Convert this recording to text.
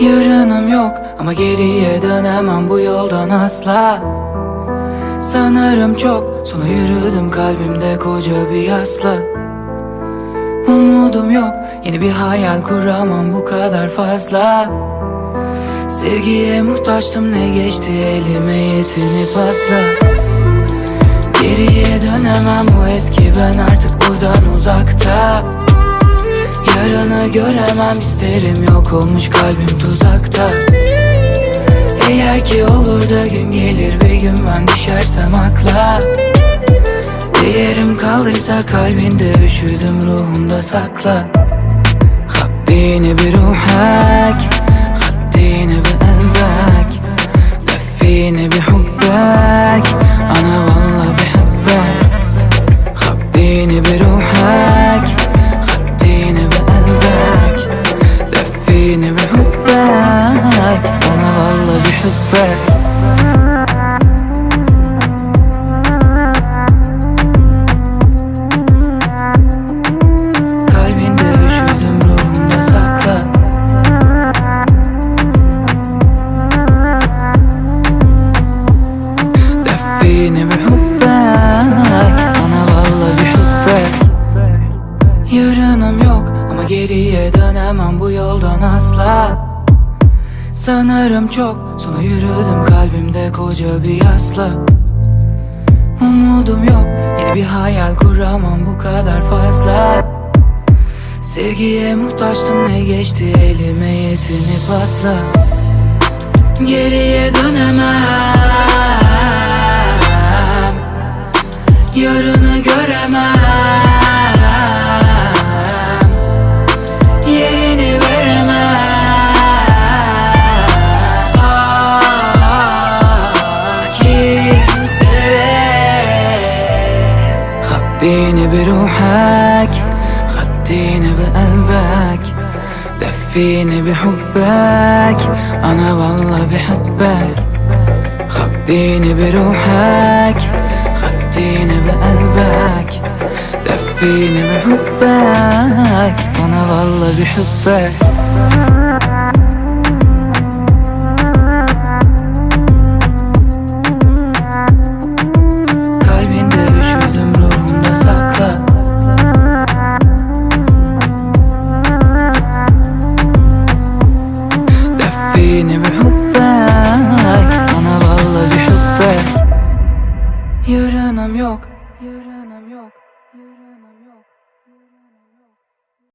Yarınım yok ama geriye dönemem bu yoldan asla. Sanırım çok sonra yürüdüm kalbimde koca bir yasla. Umudum yok yeni bir hayal kuramam bu kadar fazla. Sevgiye muhtaçtım ne geçti elime yetinip asla. Geriye dönemem bu eski ben artık Göremem isterim yok olmuş kalbim tuzakta. Eğer ki olur da gün gelir bir gün ben düşersem akla. Değerim kaldıysa kalbinde üşüdüm ruhumda sakla. Habbini bir ruhak Haddini bir elbek Defini bir hum dönemem bu yoldan asla. Sanırım çok sonra yürüdüm kalbimde koca bir yasla. Umudum yok yeni bir hayal kuramam bu kadar fazla. Sevgiye muhtaçtım ne geçti elime yetinip asla Geriye dönemem. Yarını göremem خبيني بروحك خديني بقلبك دفيني بحبك أنا والله بحبك خبيني بروحك خديني بقلبك دفيني بحبك أنا والله بحبك بيني بحبك أنا والله بحبك يا رانم يوك